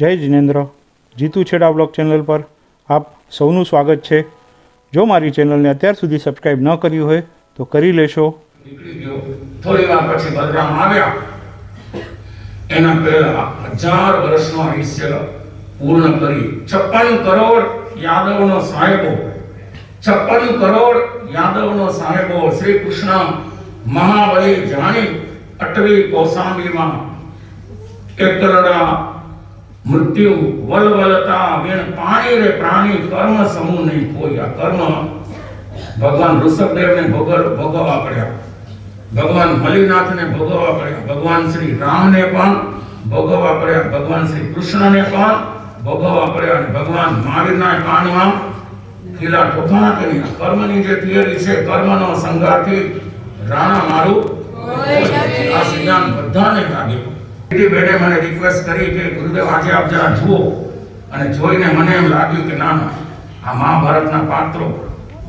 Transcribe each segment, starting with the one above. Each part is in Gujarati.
જય જિનેન્દ્ર. જીતુ છેડા બ્લોગ ચેનલ પર આપ સૌનું સ્વાગત છે. જો મારી ચેનલને અત્યાર સુધી સબસ્ક્રાઈબ ન કર્યું હોય, તો કરી લેશો. થોડી વાર પછી બલરામ આવ્યા. એના પહેલા હજાર વર્ષનો આયુષ્ય પૂર્ણ કરી છપ્પન કરોડ યાદવનો સાહેબો. છપ્પન કરોડ યાદવનો સાહેબો શ્રી કૃષ્ણ મહાબળી જાણી અટવી કોસાંબીમાં. એકરડા મૃત્યુ વલવલતા વેણ પાણી રે પ્રાણી કર્મ સમૂહ નહીં કોઈ. આ કર્મ ભગવાન ઋષભદેવને ભોગવ ભોગવવા પડ્યા. ભગવાન મલિનાથને ભોગવવા પડ્યા. ભગવાન શ્રી રામને પણ ભોગવવા પડ્યા. ભગવાન શ્રી કૃષ્ણને પણ ભોગવવા પડ્યા અને ભગવાન મહાવીરના કાનમાં ખીલા ઠોકાણા કરી કર્મની જે થિયરી છે કર્મનો સંગાથી રાણા મારું આ સિદ્ધાંત બધાને લાગ્યો બેડે મને રિક્વેસ્ટ કરી કે ગુરુદેવ, આજે આપ જરા જુઓ. અને જોઈને મને એમ લાગ્યું કે ના ના, આ મહાભારતના પાત્રો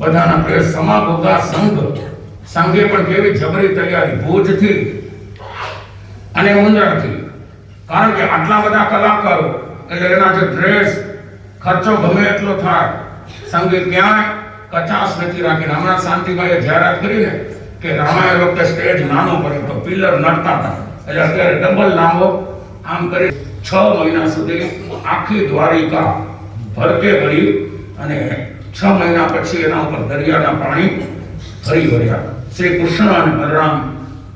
બધાના પ્રેસ સમાગોગા સંઘ, સંઘે પણ કેવી જબરી તૈયારી, ભોજથી અને ઉંદરથી. કારણ કે આટલા બધા કલાકારો, એટલે એના જે ડ્રેસ ખર્ચો ગમે એટલો થાય, સંઘે ક્યાંય કચાશ નથી રાખીને. હમણાં શાંતિભાઈએ જાહેરાત કરીને કે રામાયણ વખતે સ્ટેજ નાનો પડ્યો તો પિલર નડતા હતા. એટલે અત્યારે ડબલ લાંબો આમ કરી છ મહિના સુધી આખી દ્વારિકા ભરકે ભરી અને છ મહિના પછી એના ઉપર દરિયાના પાણી ફરી વળ્યા શ્રી કૃષ્ણ અને બલરામ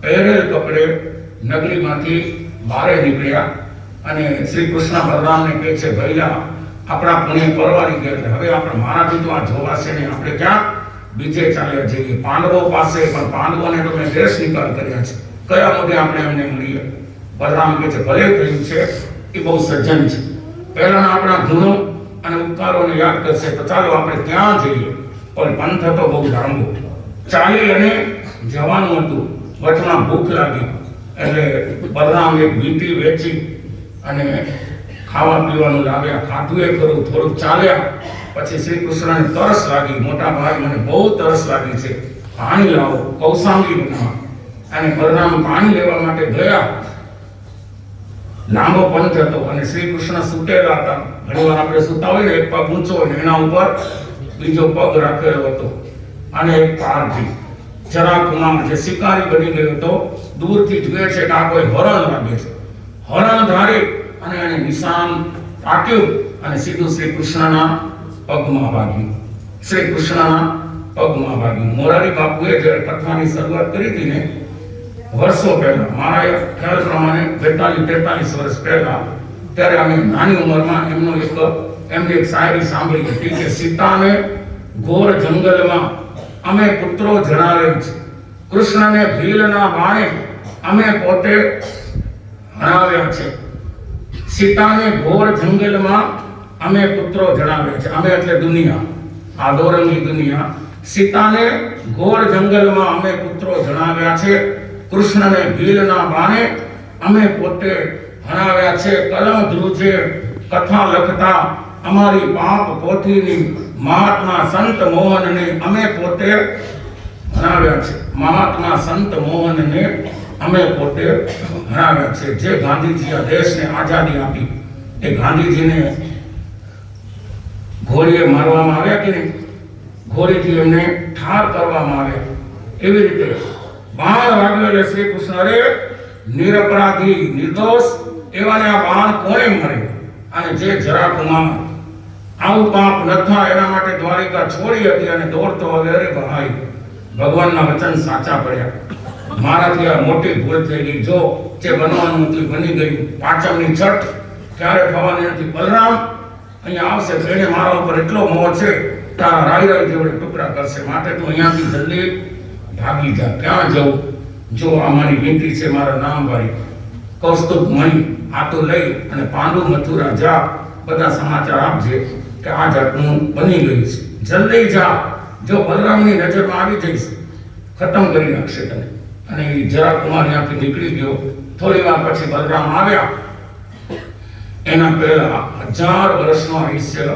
પહેરેલ કપડે નગરીમાંથી બહાર નીકળ્યા અને શ્રી કૃષ્ણ બલરામને કહે છે, ભૈલા, આપણા પુણ્ય પરવાની ગયા હવે આપણે મારાથી તો આ જોવાશે નહીં. આપણે ક્યાં બીજે ચાલ્યા જઈએ? પાંડવો પાસે પણ પાંડવોને તો મેં દેશ નિકાલ કર્યા છે. કયા મુદ્દે આપણે એમને મળીએ? બલરામ કે છે, ભલે કહ્યું છે, એ બહુ સજ્જન છે. પહેલાના આપણા ગુણો અને ઉપકારોને યાદ કરશે તો ચાલો આપણે ત્યાં જઈએ. પણ પંથ હતો બહુ લાંબો. ચાલી અને જવાનું હતું. વચમાં ભૂખ લાગી. એટલે બલરામ એક વીંટી વેચી અને ખાવા પીવાનું લાવ્યા ખાધું એ કરું થોડુંક ચાલ્યા. પછી શ્રી કૃષ્ણને તરસ લાગી. મોટા ભાઈ મને બહુ તરસ લાગી છે. પાણી લાવો, કૌશાંબી બનાવો. અને બલરામ પાણી લેવા માટે ગયા. લાંબો પંથ હતો અને શ્રી કૃષ્ણ સૂટેલા હતા. ઘણીવાર આપણે સુતા હોય ને, એક પગ ઊંચો એના ઉપર બીજો પગ રાખેલો હતો અને એક પારથી જરા કુમાર જે શિકારી બની ગયો હતો, દૂરથી જુએ છે કે આ કોઈ હરણ લાગે છે. હરણ ધારી અને એને નિશાન તાક્યું અને સીધું શ્રી કૃષ્ણના પગમાં વાગ્યું શ્રી કૃષ્ણના પગમાં વાગ્યું મોરારી બાપુએ જ્યારે કથાની શરૂઆત કરી હતી ને વર્ષો પહેલા, મારા ખ્યાલ પ્રમાણે બેતાલીસ, તેતાલીસ વર્ષ પહેલા, ત્યારે અમે નાની ઉંમરમાં એમનો એક, એમની એક શાયરી સાંભળી હતી કે સીતાને ઘોર જંગલમાં અમે પુત્રો જણાવે છે. કૃષ્ણને ભીલના બાણે અમે પોતે હરાવ્યા છે. સીતાને ઘોર જંગલમાં અમે પુત્રો જણાવ્યા છે. અમે એટલે દુનિયા, આ આદોરણની દુનિયા. સીતાને ઘોર જંગલમાં અમે પુત્રો જણાવ્યા છે. કૃષ્ણને ભીલના બાણે અમે પોતે ભણાવ્યા છે કલમ ધ્રુજે કથા લખતા અમારી પાપ પોથીની મહાત્મા સંત મોહનને અમે પોતે ભણાવ્યા છે. મહાત્મા સંત મોહનને અમે પોતે ભણાવ્યા છે. જે ગાંધીજી દેશને આઝાદી આપી. એ ગાંધીજીને ઘોડીએ મારવામાં આવ્યા કે નહીં? ઘોડીથી એમને ઠાર કરવામાં આવ્યા. એવી રીતે બાણ વાગ્યો શ્રી કૃષ્ણરે નિરપરાધી, નિર્દોષ, એવાને આ બાણ કોણે મરે? અને જે જરા કુમાર આવું પાપ ન એના માટે દ્વારિકા છોડી હતી અને દોડતો હવે અરે ભાઈ, ભગવાનના વચન સાચા પડ્યા. મારાથી આ મોટી ભૂલ થઈ ગઈ. જો જે બનવાનું હતું બની ગયું પાંચમની છઠ ક્યારે થવાની નથી બલરામ, અહીંયા આવશે તો એને મારા ઉપર એટલો મોહ છે, તારા રાઈ રાઈ જેવડે ટુકડા કરશે. માટે તું અહીંયાથી જલ્દી ભાગી જા. ક્યાં જવું? જો આ મારી વિનંતી છે, મારા નામ વાળી કૌસ્તુભ મણી આ તો લઈ અને પાંડુ મથુરા જા. બધા સમાચાર આપજે કે આ જાતનું બની ગયું છે. જલ્દી જા. જો બલરામની નજરમાં આવી જઈશ, ખતમ કરી નાખશે તને. અને એ જરા કુમાર ત્યાંથી નીકળી ગયો. થોડી વાર પછી બલરામ આવ્યા. એના પહેલા હજાર વર્ષનો આયુષ્ય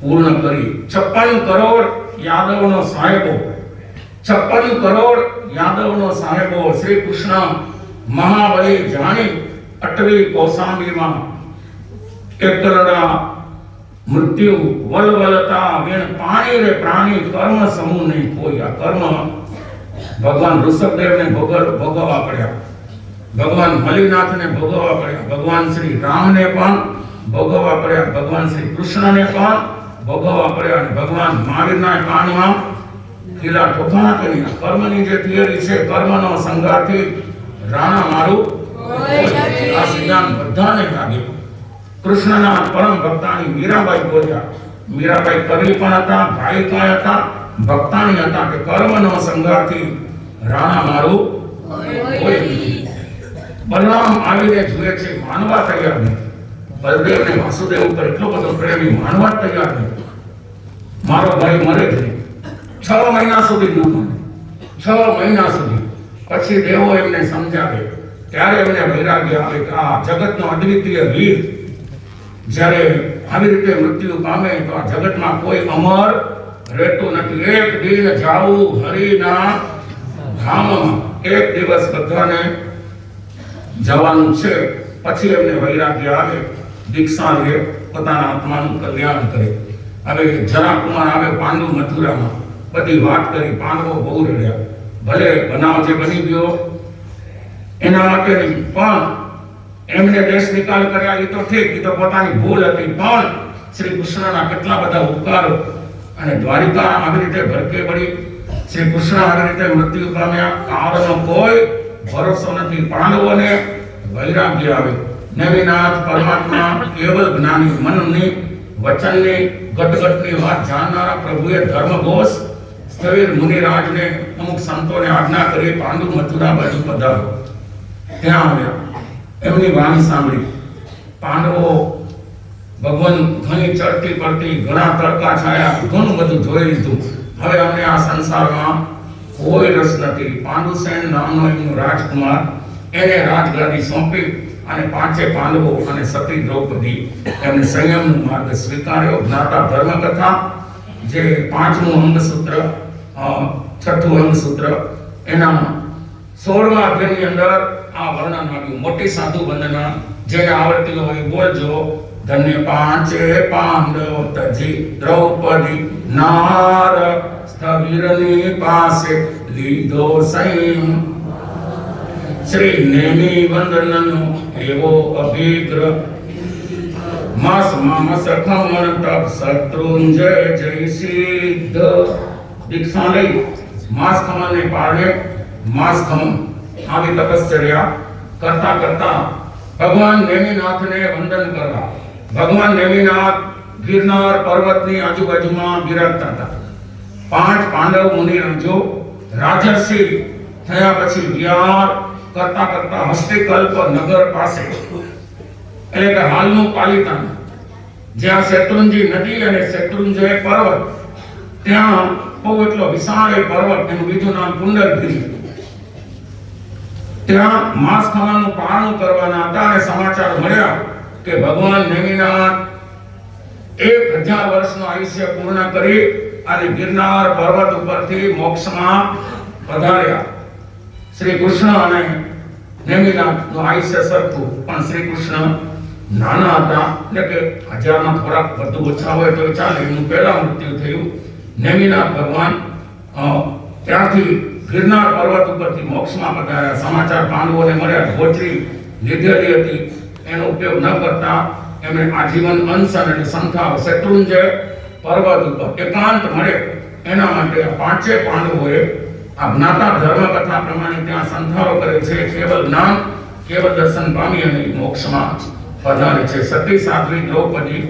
પૂર્ણ કરી છપ્પન કરોડ યાદવનો સાહેબો છપ્પન કરોડ યાદવનો સાહેબો શ્રી કૃષ્ણ મહાબળી જાણી અટવી કૌશાંબીમાં એકલડા મૃત્યુ વલવલતા વેણ પાણી રે પ્રાણી કર્મ સમૂહ નહીં કોઈ આ કર્મ ભગવાન ઋષભદેવને ભોગવ ભોગવવા પડ્યા ભગવાન મલિનાથને ભોગવવા પડ્યા ભગવાન શ્રી રામને પણ ભોગવવા પડ્યા ભગવાન શ્રી કૃષ્ણને પણ ભોગવવા પડ્યા અને ભગવાન મહાવીરના કાનમાં ખીલા ઠોકાણા કરી કર્મની જે થિયરી છે કર્મનો સંગાથી રાણા મારું આ સિદ્ધાંત બધાને લાગ્યું કૃષ્ણના પરમ ભક્તાની મીરાબાઈ બોલ્યા મીરાબાઈ કવિ પણ હતા ભાઈ પણ હતા ભક્તાની હતા કે કર્મનો સંગાથી રાણા મારું હોય બલરામ આવીને જુએ છે માનવા તૈયાર નહીં બલદેવ ને વાસુદેવ ઉપર એટલો બધો પ્રેમ એ માનવા તૈયાર નહીં મારો ભાઈ મરે નહીં છ મહિના સુધી ન મળે. છ મહિના સુધી. પછી દેવો એમને સમજાવે. ત્યારે એમને વૈરાગ્ય આવે કે આ જગતનો અદ્વિતીય વીર જ્યારે આવી રીતે મૃત્યુ પામે તો આ જગતમાં કોઈ અમર રહેતું નથી. એક દિન જાવું હરિના ધામમાં. એક દિવસ બધાને જવાનું છે. પછી એમને વૈરાગ્ય આવે. દીક્ષા લે પોતાના આત્માનું કલ્યાણ કરે. હવે જરાકુમાર આવે પાંડુ મથુરામાં. બધી વાત કરી પાંડવો બહુ રડ્યા. ભલે બનાવ જે બની ગયો, એના માટે પણ એમને દેશ નિકાલ કર્યા એ તો ઠીક એ તો પોતાની ભૂલ હતી. પણ શ્રી કૃષ્ણના કેટલા બધા ઉપકારો અને દ્વારિકા આવી રીતે ભરકે પડી. શ્રી કૃષ્ણ આવી રીતે મૃત્યુ પામ્યા. કાળનો કોઈ, ભરોસો નથી. પાંડવોને વૈરાગ્ય આવે નવીનાથ પરમાત્મા કેવલ જ્ઞાની, મનની, વચનની, ગટગટની વાત જાણનારા પ્રભુએ ધર્મઘોષ સ્થવિર મુનિરાજને અમુક સંતોને આજ્ઞા કરી પાંડુ મથુરા બાજુ પધારો. ત્યાં આવ્યા. એમની વાણી સાંભળી. પાંડવો ભગવાન ઘણી ચડતી પડતી ઘણા તડકા છાયા, ઘણું બધું જોઈ લીધું. હવે અમને આ સંસારમાં કોઈ રસ નથી. પાંડુસેન નામનો એમનો રાજકુમાર. એને રાજગાદી સોંપી અને પાંચે પાંડવો અને સતી દ્રૌપદી એમને સંયમનો માર્ગ સ્વીકાર્યો. જ્ઞાતા ધર્મકથા, જે પાંચમું અંગસૂત્ર છઠ્ઠું અંગસૂત્ર એનામાં સોળમા અધ્યાયની અંદર આ વર્ણન આવ્યું. મોટી સાધુ વંદના, જેને આવડતી હોય બોલજો, ધન્ય પાંચે પાંડવ તજી દ્રૌપદી નાર સ્થવિરની પાસે લીધો સંયમ. શ્રી નેમી વંદનનો એવો અભિગ્રહ. માસ મામસ ખમણ તપ શત્રુંજય જય સિદ્ધ. દીક્ષા લઈ માસ ખમણને પારણે માસ ખમણ આવી તપશ્ચર્યા કરતા કરતા ભગવાન નેમિનાથને વંદન કરવા ભગવાન નેમિનાથ ગિરનાર પર્વતની આજુબાજુમાં બિરાજતા હતા પાંચ પાંડવ મુનિરાજો રાજર્ષિ થયા પછી વિહાર કરતા કરતા હસ્તિકલ્પ નગર પાસે એટલે કે હાલનું પાલિતાન જ્યાં શેત્રુંજી નદી અને શેત્રુંજય પર્વત ત્યાં બહુ એટલો વિશાળ એ પર્વત એનું બીજું નામ કુંડલગીરી ત્યાં માસ ખાવાનું પારણું કરવાના હતા અને સમાચાર મળ્યા કે ભગવાન નેમિનાથ એક હજાર વર્ષનું આયુષ્ય પૂર્ણ કરી અને ગિરનાર પર્વત ઉપરથી મોક્ષમાં પધાર્યા. શ્રી કૃષ્ણ અને નેમિનાથનું આયુષ્ય સરખું, પણ શ્રી કૃષ્ણ નાના હતા, એટલે કે હજારમાં થોડાક વધુ ઓછા હોય તો ચાલે, એનું પહેલા મૃત્યુ થયું. નેમિનાથ ભગવાન ત્યાંથી ગિરનાર પર્વત ઉપરથી મોક્ષમાં બધા સમાચાર પાંડવોને મળ્યા ગોચરી લીધેલી હતી. એનો ઉપયોગ ન કરતા એમણે આજીવન અંશ અને સંથાવ શત્રુંજય પર્વત ઉપર એકાંત મળે. એના માટે પાંચે પાંડવોએ આ જ્ઞાતા ધર્મ કથા પ્રમાણે ત્યાં સંથાઓ કરે છે. કેવલ જ્ઞાન, કેવલ દર્શન પામી અને મોક્ષમાં પધારે છે. સતી સાધ્વી દ્રૌપદી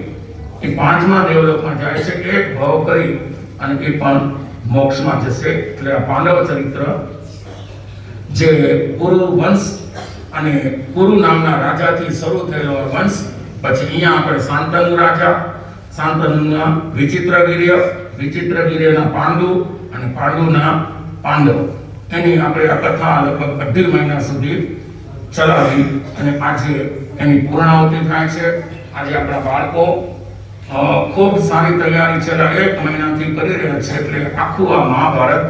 એ પાંચમા દેવલોકમાં જાય છે. એક ભાવ કરી અને એ પણ મોક્ષમાં જશે. એટલે આ પાંડવ ચરિત્ર જે કુરુ વંશ અને કુરુ નામના રાજાથી શરૂ થયેલો વંશ, પછી અહીંયા આપણે શાંતનુ રાજા, શાંતનુના વિચિત્ર ગીર્યના પાંડુ અને પાંડુના પાંડવ. એની આપણે આ કથા લગભગ અઢી મહિના સુધી ચલાવી અને આજે એની પૂર્ણાવતી થાય છે. આજે આપણા બાળકો ખૂબ સારી તૈયારી છેલ્લા એક મહિનાથી કરી રહ્યા છે એટલે આખું આ મહાભારત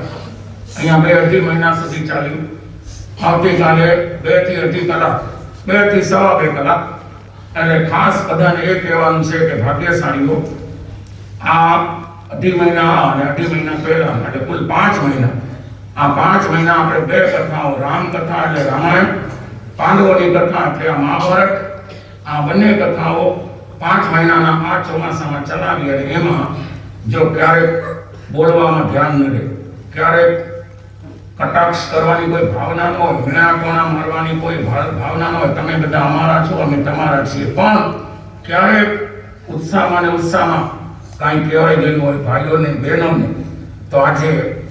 અહીંયા બે અઢી મહિના સુધી ચાલ્યું. આવતીકાલે બેથી અઢી કલાક, બેથી સવા બે કલાક. એટલે ખાસ બધાને એ કહેવાનું છે કે ભાગ્યશાળીઓ, આ અઢી મહિના અને અઢી મહિના પહેલા, એટલે કુલ પાંચ મહિના. આ પાંચ મહિના આપણે બે કથાઓ રામ કથા એટલે રામાયણ, પાંડવોની કથા એટલે આ મહાભારત, આ બંને કથાઓ પાંચ મહિનાના આ ચોમાસામાં ચલાવી અને એમાં જો ક્યારેક બોલવામાં ધ્યાન ન રહે ક્યારેક કટાક્ષ કરવાની કોઈ ભાવના ન હોય વીણા કોણા મારવાની કોઈ ભાવ- ભાવના ન હોય, તમે બધા અમારા છો, અમે તમારા છીએ. પણ ક્યારેક ઉત્સાહમાં ને ઉત્સાહમાં કાંઈ કહેવાય ગયું હોય, ભાઈઓને, બહેનોને, તો આજે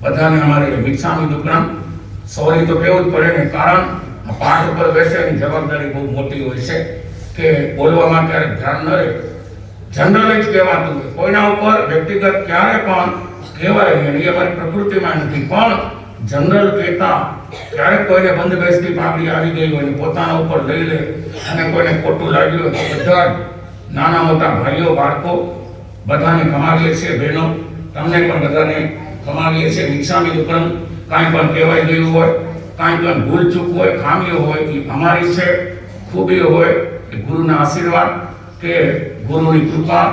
બધાને અમારે વિક્ષામી દુકાન. સોરી તો કેવું જ પડે ને, કારણ પાઠ ઉપર બેસે એની જવાબદારી બહુ મોટી હોય છે. કે બોલવામાં ક્યારેક ધ્યાન ન રહે. જનરલ જ કહેવાતું હોય. કોઈના ઉપર વ્યક્તિગત ક્યારે પણ કહેવાય નહીં એ અમારી પ્રકૃતિમાં નથી. પણ જનરલ કહેતા ક્યારેક કોઈને બંધ બેસતી પાઘડી આવી ગઈ હોય પોતાના ઉપર લઈ લે અને કોઈને ખોટું લાગ્યું હોય બધા નાના મોટા ભાઈઓ, બાળકો બધાને કમાવીએ છીએ, બહેનો, તમને પણ બધાને કમાવીએ છીએ. નિક્ષામી દુકાન કાંઈ પણ કહેવાય ગયું હોય, કાંઈ પણ ભૂલ ચૂક હોય, ખામીઓ હોય, એ અમારી છે, ખૂબીઓ હોય ગુરુના આશીર્વાદ કે ગુરુની કૃપા.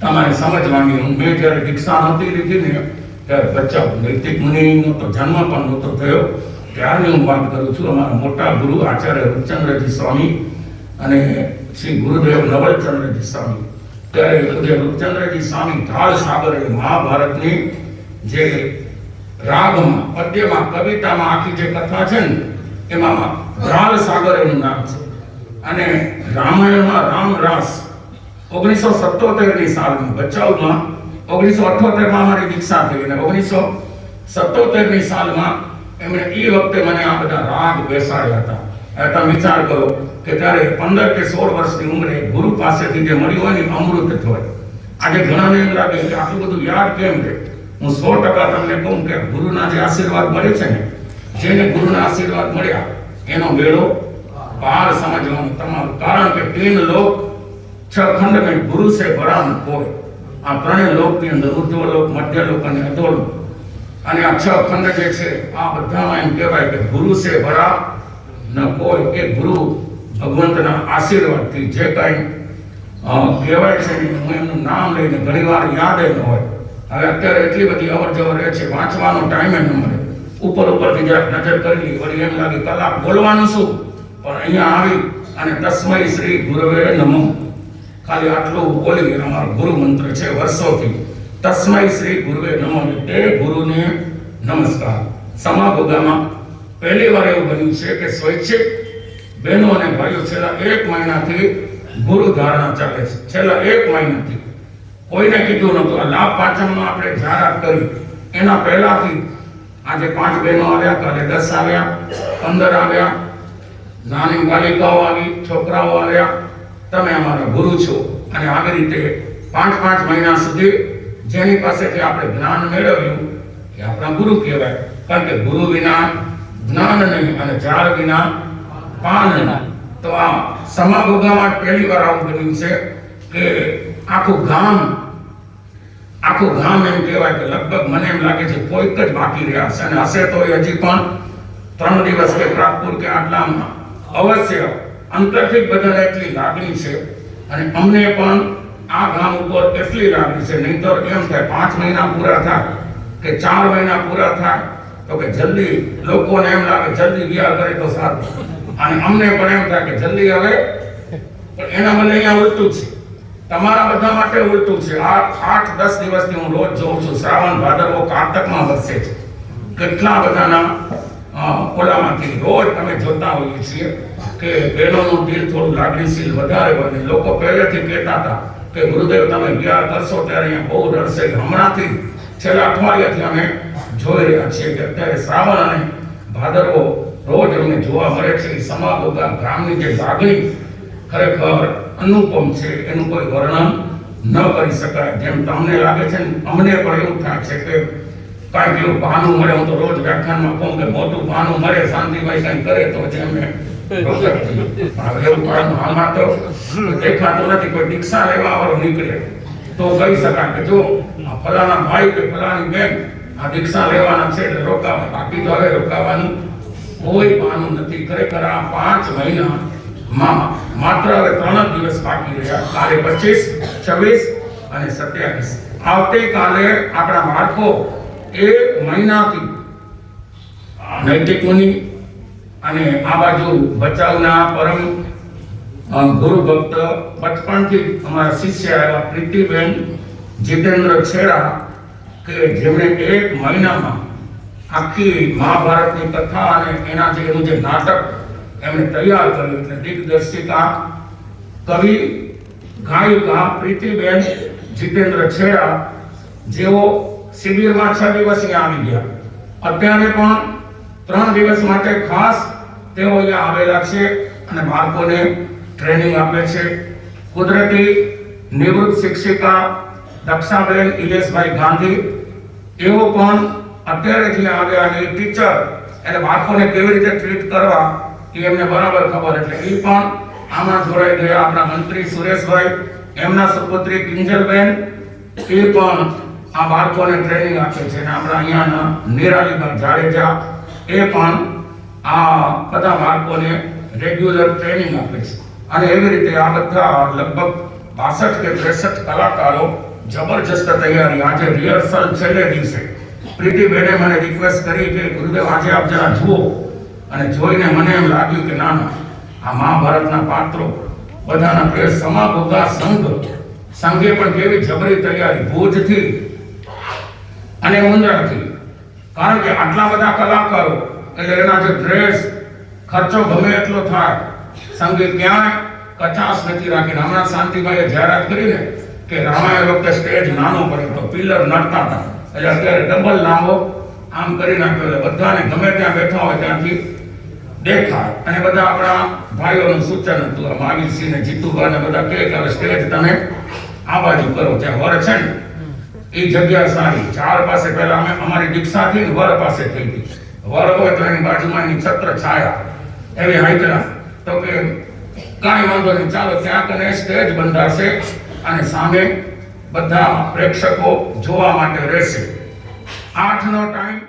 તમારે સમજવાની હું મેં જ્યારે દીક્ષા નહોતી લીધી ને ત્યારે બચ્ચા નૈતિક મુનિનો તો જન્મ પણ નહોતો થયો. ત્યારની હું વાત કરું છું, અમારા મોટા ગુરુ આચાર્ય રૂપચંદ્રજી સ્વામી અને શ્રી ગુરુદેવ નવલચંદ્રજી સ્વામી. ત્યારે ગુરુદેવ રૂપચંદ્રજી સ્વામી ઢાળ સાગર મહાભારતની જે રાગમાં, પદ્યમાં, કવિતામાં આખી જે કથા છે ને, એમાં ઢાળ સાગર એનું નામ છે. અને રામાયણમાં રામ રાસ ઓગણીસો સત્તોતેરની સાલમાં ભચાઉમાં ઓગણીસો અઠ્ઠોતેરમાં મારી દીક્ષા થઈ અને ઓગણીસો સત્તોતેરની સાલમાં એમણે એ વખતે મને આ બધા રાગ બેસાડ્યા હતા. તમે વિચાર કરો કે ત્યારે પંદર કે સોળ વર્ષની ઉંમરે ગુરુ પાસેથી જે મળ્યું હોય ને અમૃત હોય. આજે ઘણાને એમ લાગે કે આટલું બધું યાદ કેમ રહે હું સો ટકા તમને કહું કે ગુરુના જે આશીર્વાદ મળે છે ને, જેને ગુરુના આશીર્વાદ મળ્યા, એનો મેળો પાર સમજવાનું તમારું. કારણ કે તીન લોક છ ખંડ મેં ગુરુ છે બરામ કોઈ. આ ત્રણેય લોકની અંદર ઉર્ધ્વ લોક, મધ્ય લોક અને અધોલોક. અને આ છ ખંડ જે છે, આ બધામાં એમ કહેવાય કે ગુરુ છે બરામ ન કોઈ, એ ગુરુ ભગવંતના આશીર્વાદથી જે કાંઈ કહેવાય છે, હું એમનું નામ લઈને ઘણીવાર યાદ ન હોય. હવે અત્યારે એટલી બધી અવર જવર રહે છે, વાંચવાનો ટાઈમ ન મળે. ઉપર ઉપરથી જરાક નજર કરી વળી એમ લાગે કલાક બોલવાનું શું? પણ અહીંયા આવી અને તસ્મય શ્રી ગુરવે નમો. ખાલી આટલું બોલી અમારો ગુરુ મંત્ર છે વર્ષોથી. તસ્મય શ્રી ગુરવે નમો તે ગુરુને નમસ્કાર. સમાભોગામાં પહેલી વાર એવું બન્યું છે કે સ્વૈચ્છિક બહેનો અને ભાઈઓ છેલ્લા એક મહિનાથી ગુરુ ધારણા ચાલે છે. છેલ્લા એક મહિનાથી. કોઈને કીધું નહોતું. આ લાભ પાંચમમાં આપણે જાહેરાત કરી. એના પહેલાથી આજે પાંચ બહેનો આવ્યા, કાલે દસ આવ્યા, પંદર આવ્યા નાની બાલિકાઓ આવી છોકરાઓ આવ્યા, તમે અમારા ગુરુ છો. અને આવી રીતે પાંચ પાંચ મહિના સુધી જેની પાસેથી આપણે જ્ઞાન મેળવ્યું એ આપણા ગુરુ કહેવાય. કારણ કે ગુરુ વિના જ્ઞાન નહીં અને ઝાડ વિના પાન નહીં. તો આ સમાગોગામાં પહેલી વાર આવું બન્યું છે કે આખું ગામ આખું ગામ એમ કહેવાય કે લગભગ મને એમ લાગે છે કોઈક જ બાકી રહ્યા હશે અને હશે તો હજી પણ ત્રણ દિવસ કે પ્રાગપુર કે આટલામાં અવશ્ય અંતરથી બધાને એટલી લાગણી છે અને અમને પણ આ ગામ ઉપર એટલી લાગણી છે. નહીંતર એમ થાય, પાંચ મહિના પૂરા થાય કે ચાર મહિના પૂરા થાય, તો કે જલ્દી લોકોને એમ લાગે, જલ્દી વિવાહ કરે તો સારું. અને અમને પણ એમ થાય કે જલ્દી હવે પણ એના મને અહીંયા ઉલટું છે. તમારા બધા માટે ઉલટું છે. આ આઠ, દસ દિવસથી હું રોજ જોઉં છું. શ્રાવણ, ભાદરવો, કારતકમાં વસે છે. કેટલા બધાના ઓલામાંથી રોજ અમે જોતા હોઈએ છીએ. કે બહેનોનું દિલ થોડું લાગણીશીલ વધારે હોય લોકો પહેલેથી કહેતા હતા કે, ગુરુદેવ, તમે ગયા કરશો ત્યારે અહીંયા બહુ રડશે હમણાંથી છેલ્લા અઠવાડિયાથી અમે જોઈ રહ્યા છીએ કે અત્યારે શ્રાવણ અને ભાદરવો રોજ અમને જોવા મળે છે. એ બધા ગામની જે લાગણી ખરેખર અનુપમ છે. એનું કોઈ વર્ણન ન કરી શકાય. જેમ તમને લાગે છે અમને પણ એવું થાય છે કે કાંઈક એવું બહાનું મળે. હું તો રોજ વ્યાખ્યાનમાં કહું કે મોટું બહાનું મળે, શાંતિભાઈ કંઈ કરે તો જે અમે આમાં લેવા વાળો નીકળે તો કહી શકાય કે જો આ ભાઈ કે ફલાણી બેન આ દીક્ષા લેવાના છે એટલે રોકાવા બાકી તો હવે રોકાવાનું કોઈ બહાનું નથી ખરેખર આ પાંચ મહિના માં માત્ર હવે ત્રણ જ દિવસ બાકી રહ્યા કાલે પચીસ છવ્વીસ અને સત્યાવીસ આવતીકાલે આપણા બાળકો એક મહિનાથી નૈતિક મુનિ અને આ બાજુ ભચાઉના પરમ ગુરુ ભક્ત બચપણથી અમારા શિષ્ય આવ્યા પ્રીતિબેન, જીતેન્દ્ર છેડા, કે જેમણે એક મહિનામાં આખી મહાભારતની કથા અને એના જે એનું જે નાટક એમણે તૈયાર કર્યું એટલે દિગ્દર્શિકા, કવિ, ગાયિકા પ્રીતિબેન, જીતેન્દ્ર છેડા જેઓ શિબિરમાં છ દિવસ આવી ગયા. અત્યારે પણ ત્રણ દિવસ માટે ખાસ તેઓ અહીંયા આવેલા છે અને બાળકોને ટ્રેનિંગ આપે છે. કુદરતી નિવૃત્ત શિક્ષિકા દક્ષાબેન ઇલેશભાઈ ગાંધી, એઓ પણ અત્યારે જે આવ્યા અને ટીચર એટલે બાળકોને કેવી રીતે ટ્રીટ કરવા એ એમને બરાબર ખબર એટલે એ પણ આમાં જોડાઈ ગયા આપણા મંત્રી સુરેશભાઈ, એમના સુપુત્રી કિંજલબેન, એ પણ આ બાળકોને ટ્રેનિંગ આપે છે અને આપણા અહીંયાના નિરાલીબા જાડેજા, એ પણ આ બધા બાળકોને રેગ્યુલર ટ્રેનિંગ આપે છે. અને એવી રીતે આ બધા લગભગ બાસઠ કે ત્રેસઠ કલાકારો જબરજસ્ત તૈયારી. આજે રિહર્સલ છેલ્લે દિવસે. પ્રીતિબેને મને રિક્વેસ્ટ કરી કે, ગુરુદેવ, આજે આપ જરા જુઓ. અને જોઈને મને એમ લાગ્યું કે, ના ના, આ મહાભારતના પાત્રો બધાના પ્રેસ સમાભોગા સંઘ, સંઘે પણ કેવી જબરી તૈયારી, ભુજથી અને મુંદ્રાથી કારણ કે આટલા બધા કલાકારો એટલે એના જે ડ્રેસ ખર્ચો ગમે એટલો થાય, સંગીત ક્યાંય કચાશ નથી રાખીને. હમણાં શાંતિભાઈએ જાહેરાત કરીને કે રામાયણ વખતે સ્ટેજ નાનો પડ્યો હતો પિલર નડતા હતા. એટલે અત્યારે ડબલ લાંબો આમ કરી નાખ્યો એટલે બધાને ગમે ત્યાં બેઠા હોય ત્યાંથી દેખાય. અને બધા આપણા ભાઈઓનું સૂચન હતું, આ મહાવીરસિંહ ને જીતુભા ને બધા કહે કે સ્ટેજ તમે આ બાજુ કરો. જ્યાં વર છે ને. એ જગ્યા સારી. ચાર પાસે પહેલા અમે અમારી દીક્ષાથી ને વર પાસે થઈ હતી વર હોય તો એની બાજુમાં એની છત્ર છાયા એવી હાઈતરા તો કે કાંઈ વાંધો નહીં, ચાલો ત્યાં કને સ્ટેજ બંધાશે અને સામે બધા પ્રેક્ષકો જોવા માટે રહેશે. આઠ નો ટાઈમ